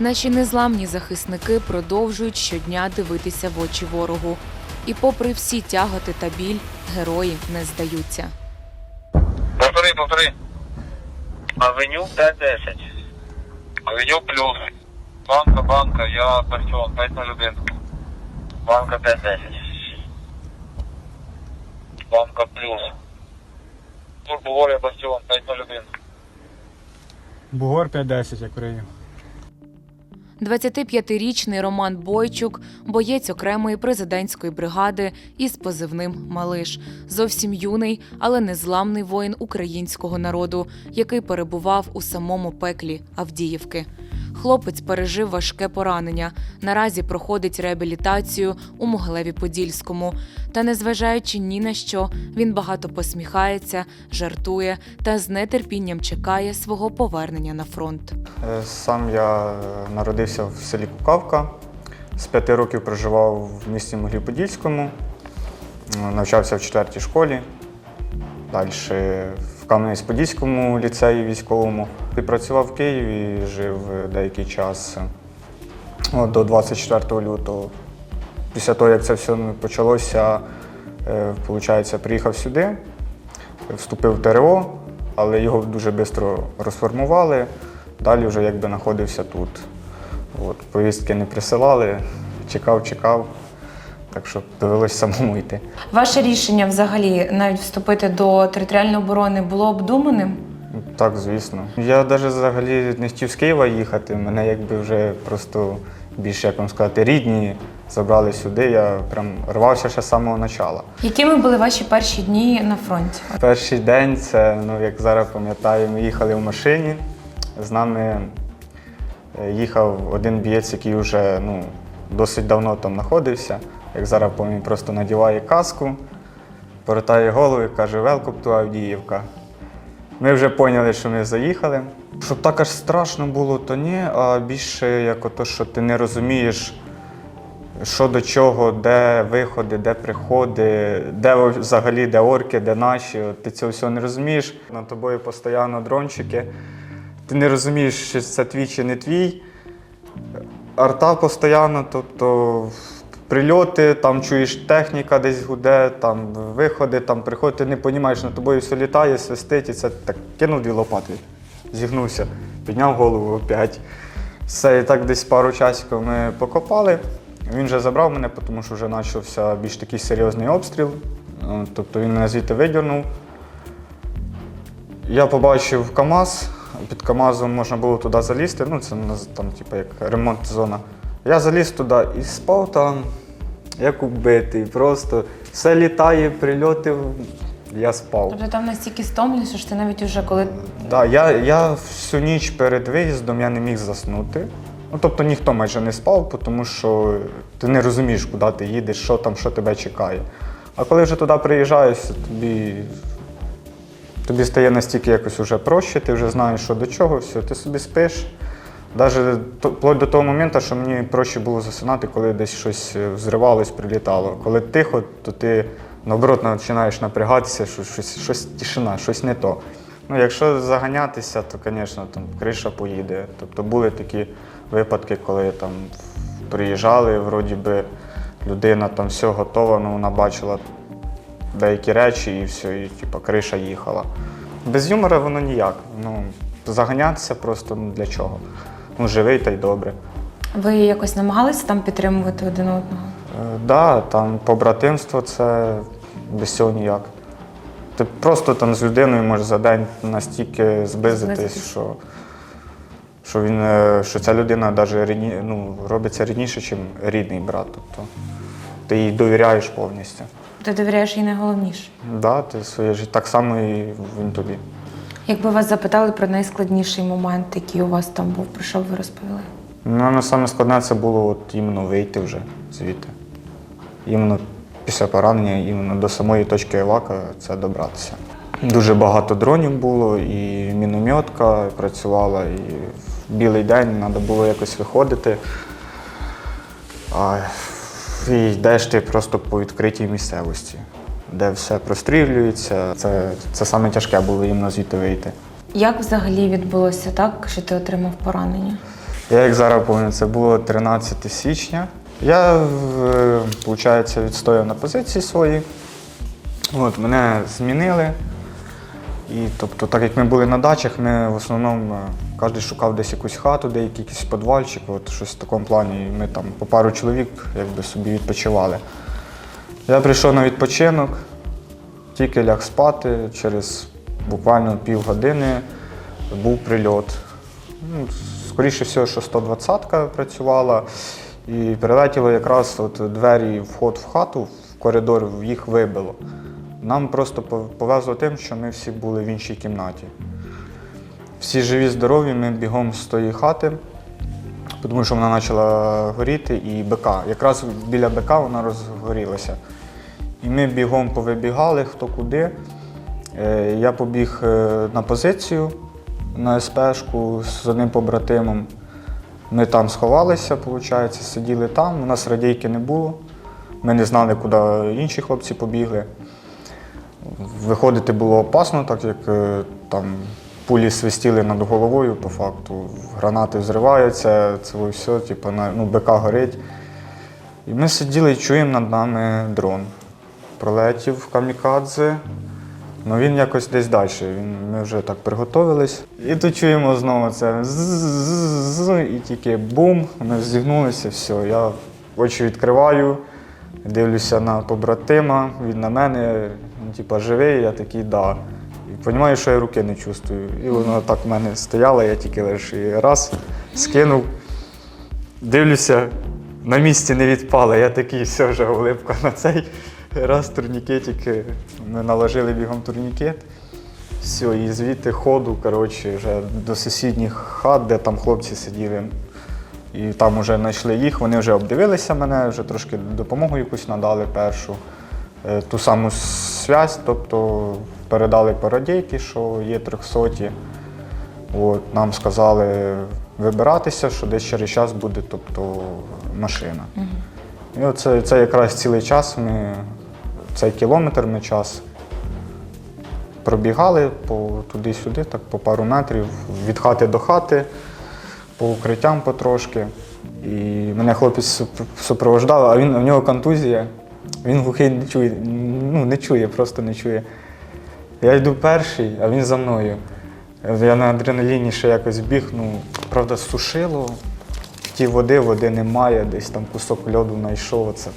Наші незламні захисники продовжують щодня дивитися в очі ворогу. І попри всі тяготи та біль, герої не здаються. Повтори, повтори. Авеню 510. Авеню плюс. Банка, банка, я Бастіон, 501. Банка 510. Банка плюс. Службу воля Бастіон, 501. Бугор 5-10, як рию. 25-річний Роман Бойчук, боєць окремої президентської бригади із позивним Малиш, зовсім юний, але незламний воїн українського народу, який перебував у самому пеклі Авдіївки. Хлопець пережив важке поранення. Наразі проходить реабілітацію у Могилеві Подільському. Та, незважаючи ні на що, він багато посміхається, жартує та з нетерпінням чекає свого повернення на фронт. Е, Сам я народився в селі Кукавка. З п'яти років проживав в місті Могилі-Подільському, Е, навчався в четвертій школі. Далі Кам'янець-Подільському ліцеї військовому. І працював в Києві, жив деякий час от, до 24 лютого. Після того, як це все почалося, виходить, приїхав сюди, вступив в ТРО, але його дуже швидко розформували. Далі вже якби знаходився тут. От, повістки не присилали, чекав, чекав. Так що довелося самому йти. Ваше рішення взагалі навіть вступити до територіальної оборони було обдуманим? Так, звісно. Я навіть взагалі не хотів з Києва їхати. Мене якби вже просто більше, як вам сказати, рідні забрали сюди. Я прям рвався ще з самого початку. Якими були ваші перші дні на фронті? Перший день це, ну як зараз пам'ятаю, ми їхали в машині. З нами е, їхав один бієць, який вже ну, досить давно там знаходився. Як зараз пам'ятаю, просто надіває каску, повертає голову і каже Велком ту Авдіївка. Ми вже поняли, що ми заїхали. Щоб так аж страшно було, то ні, а більше як ото, що ти не розумієш, що до чого, де виходи, де приходи, де взагалі, де орки, де наші. Ти цього всього не розумієш. Над тобою постійно дрончики. Ти не розумієш, чи це твій чи не твій. Арта постійно, тобто прильоти, там чуєш техніка десь гуде, там виходи, там приходи, ти не розумієш, над тобою все літає, свистить, і це так кинув дві лопати, зігнувся, підняв голову опять. Все, і так десь пару часиків ми покопали. Він вже забрав мене, тому що вже почався більш такий серйозний обстріл. Е, Тобто він мене звідти видірнув. Я побачив КАМАЗ. Під КАМАЗом можна було туди залізти. Ну, це там, типу, як ремонт зона. Я заліз туди і спав там, як убитий. Просто все літає, прильоти. Я спав. Тобто там настільки стомлюєшся, що ти навіть уже коли Да, я, я всю ніч перед виїздом я не міг заснути. Ну, тобто ніхто майже не спав, тому що ти не розумієш, куди ти їдеш, що там, що тебе чекає. А коли вже туди приїжджаєш, тобі, тобі стає настільки якось вже проще, ти вже знаєш, що до чого, все, ти собі спиш. Навіть вплоть до того моменту, що мені проще було засинати, коли десь щось е, взривалось, прилітало. Коли тихо, то ти наоборот починаєш напрягатися, що щось, щось тишина, щось не то. Ну, якщо заганятися, то, звісно, там криша поїде. Тобто були такі випадки, коли там приїжджали, вроді би людина там все готова, ну вона бачила деякі речі і все, і типу, криша їхала. Без юмора воно ніяк. Ну, заганятися просто ну, для чого? Ну, живий та й добре. ви якось намагалися там підтримувати один одного? Так, да, там побратимство це без цього ніяк. Ти просто там з людиною можеш за день настільки зблизитись, Зблизитись. що, що, він, е, що ця людина даже рідні, ну, робиться рідніше, ніж рідний брат. Тобто ти їй довіряєш повністю. Ти довіряєш їй найголовніше. Да, ти своє життя так само і він тобі. Якби вас запитали про найскладніший момент, який у вас там був, про що б ви розповіли? Ну, саме складне це було от іменно вийти вже звідти. Іменно після поранення, іменно до самої точки Евака це добратися. Дуже багато дронів було, і мінометка працювала, і в білий день треба було якось виходити. А, і йдеш ти просто по відкритій місцевості, де все прострілюється. Це, це саме тяжке було іменно звідти вийти. Як взагалі відбулося так, що ти отримав поранення? Я як зараз пам'ятаю, це було 13 січня. Я, виходить, відстояв на позиції свої. От, мене змінили. І тобто, так як ми були на дачах, ми в основному е, кожен шукав десь якусь хату, де якийсь підвальчик, от щось в такому плані. І ми там по пару чоловік якби собі відпочивали. Я прийшов на відпочинок, тільки ляг спати, через буквально півгодини був прильот. Ну, скоріше всього, що 120-ка працювала, і прилетіло якраз от двері, вход в хату, в коридор їх вибило. Нам просто повезло тим, що ми всі були в іншій кімнаті. Всі живі, здорові, ми бігом з тої хати, тому що вона почала горіти, і БК. Якраз біля БК вона розгорілася. І ми бігом повибігали, хто куди. Е, Я побіг е, на позицію на СПшку з одним побратимом. Ми там сховалися, виходить, сиділи там. У нас радійки не було. Ми не знали, куди інші хлопці побігли. Виходити було опасно, так як е, там пулі свистіли над головою, по факту. Гранати взриваються, це все, типу, ну, БК горить. І ми сиділи і чуємо над нами дрон. Пролетів камікадзе. Ну він якось десь далі. Він, ми вже так приготовились. І тут чуємо знову це «ззззз», і тільки бум, ми зігнулися, все. Я очі відкриваю, дивлюся на побратима, він на мене, типа живий, я такий да. І розумію, що я руки не чувствую. І воно так в мене стояло, я тільки лише її раз скинув. Дивлюся, на місці не відпало. Я такий, все вже улипка на цей. Раз турнікетик, ми наложили бігом турнікет. Все, і звідти ходу, коротше, вже до сусідніх хат, де там хлопці сиділи. І там вже знайшли їх, вони вже обдивилися мене, вже трошки допомогу якусь надали першу. Е, Ту саму связь, тобто передали парадійки, що є трьохсоті. От, нам сказали вибиратися, що десь через час буде тобто, машина. І оце, це якраз цілий час ми, цей кілометр ми час пробігали по, туди-сюди, так по пару метрів, від хати до хати, по укриттям потрошки. І мене хлопець суп- супроводжав, а він, у нього контузія, він глухий не чує, ну, не чує, просто не чує. Я йду перший, а він за мною. Я на адреналіні ще якось біг, ну, правда, сушило. Ті води, води немає, десь там кусок льоду знайшов, оце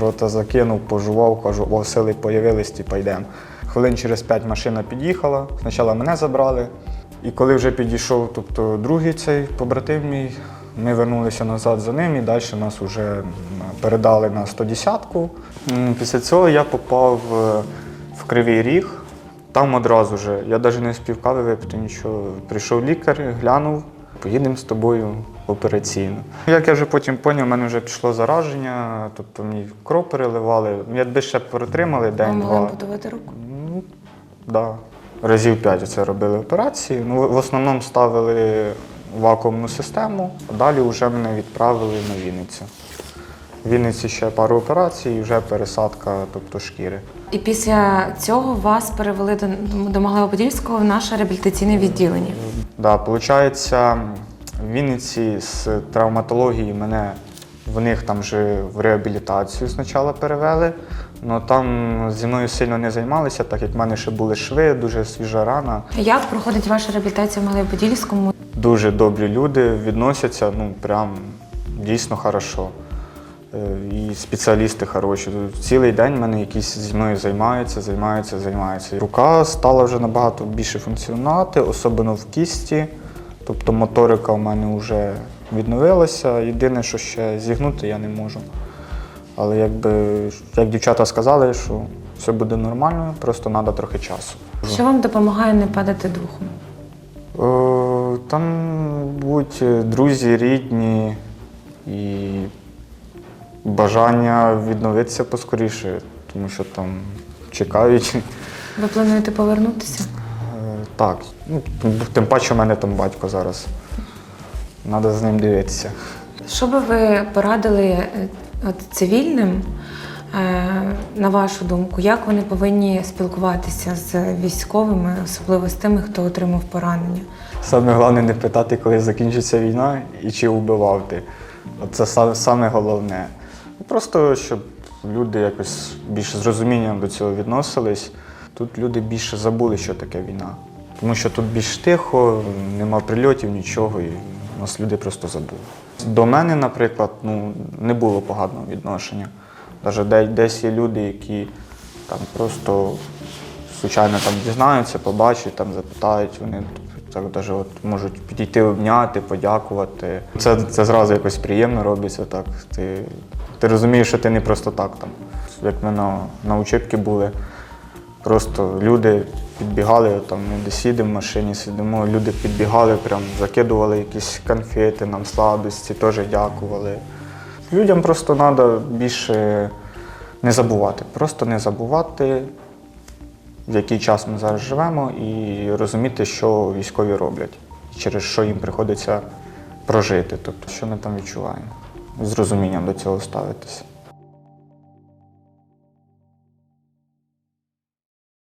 рота закинув, пожував, кажу, о, сили появились, типа йдемо. Хвилин через п'ять машина під'їхала, спочатку мене забрали. І коли вже підійшов тобто, другий цей побратим мій, ми вернулися назад за ним і далі нас вже передали на 110-ку. Після цього я попав е, в Кривий Ріг. Там одразу же, я навіть не спів кави випити, нічого. Прийшов лікар, глянув, поїдемо з тобою в операційну. Як я вже потім зрозумів, в мене вже пішло зараження, тобто мені кров переливали. Якби ще протримали день-два. ампутувати руку? Ну, да. Разів п'ять це робили операції. Ну, в основному ставили вакуумну систему, а далі вже мене відправили на Вінницю. В Вінниці ще пару операцій і вже пересадка, тобто шкіри. І після цього вас перевели до, до Могилево-Подільського в наше реабілітаційне відділення. Да, виходить, в Вінниці з травматології мене в них там вже в реабілітацію спочатку перевели. але там зі мною сильно не займалися, так як в мене ще були шви, дуже свіжа рана. Як проходить ваша реабілітація в Могилево-Подільському? Дуже добрі люди відносяться, ну прям дійсно хорошо. Е, І спеціалісти хороші. Цілий день в мене якісь зі мною займаються, займаються, займаються. Рука стала вже набагато більше функціонувати, особливо в кісті. Тобто моторика в мене вже відновилася. Єдине, що ще зігнути я не можу. Але якби, як дівчата сказали, що все буде нормально, просто треба трохи часу. Що вам допомагає не падати духом? Е, Там будуть друзі, рідні і бажання відновитися поскоріше, тому що там чекають. Ви плануєте повернутися? Е, Так, ну, тим паче у мене там батько зараз. Треба з ним дивитися. Що би ви порадили е, от, цивільним, е, на вашу думку, як вони повинні спілкуватися з військовими, особливо з тими, хто отримав поранення? Саме головне не питати, коли закінчиться війна і чи вбивав ти. Це саме, головне. Просто щоб люди якось більше з розумінням до цього відносились. Тут люди більше забули, що таке війна. Тому що тут більш тихо, нема прильотів, нічого, і нас люди просто забули. До мене, наприклад, ну, не було поганого відношення. Навіть десь є люди, які там просто звичайно там дізнаються, побачать, там запитають, вони так даже от можуть підійти обняти, подякувати. Це, це зразу якось приємно робиться так. Ти, ти розумієш, що ти не просто так там. Як ми на, на учебці були, просто люди підбігали, там ми десь їдемо в машині, сидимо, люди підбігали, прям закидували якісь конфети, нам сладості, теж дякували. Людям просто треба більше не забувати, просто не забувати, в який час ми зараз живемо, і розуміти, що військові роблять, через що їм приходиться прожити. Тобто, що ми там відчуваємо, з розумінням до цього ставитися.